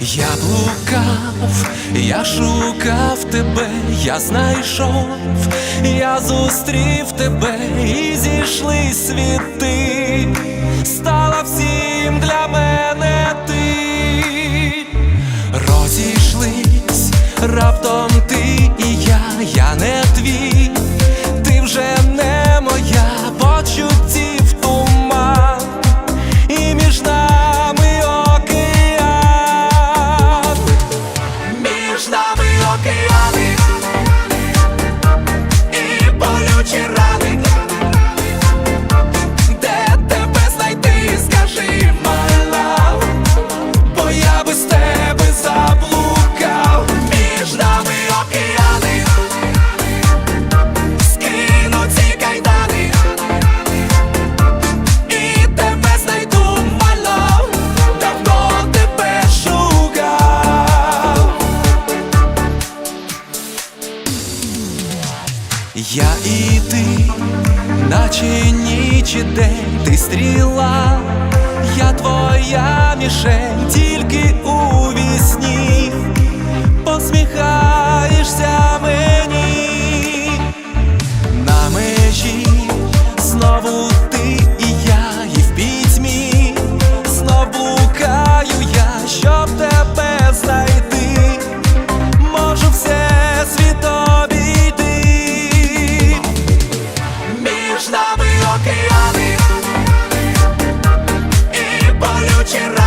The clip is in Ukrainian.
Я блукав, я шукав тебе, я знайшов, я зустрів тебе і зійшли світи, стала всім для мене ти, розійшлись раптом ти і я, я не твій. Я і ти, наче ніч і день ти стріла, я твоя мішень тільки у вісні. океани і болючі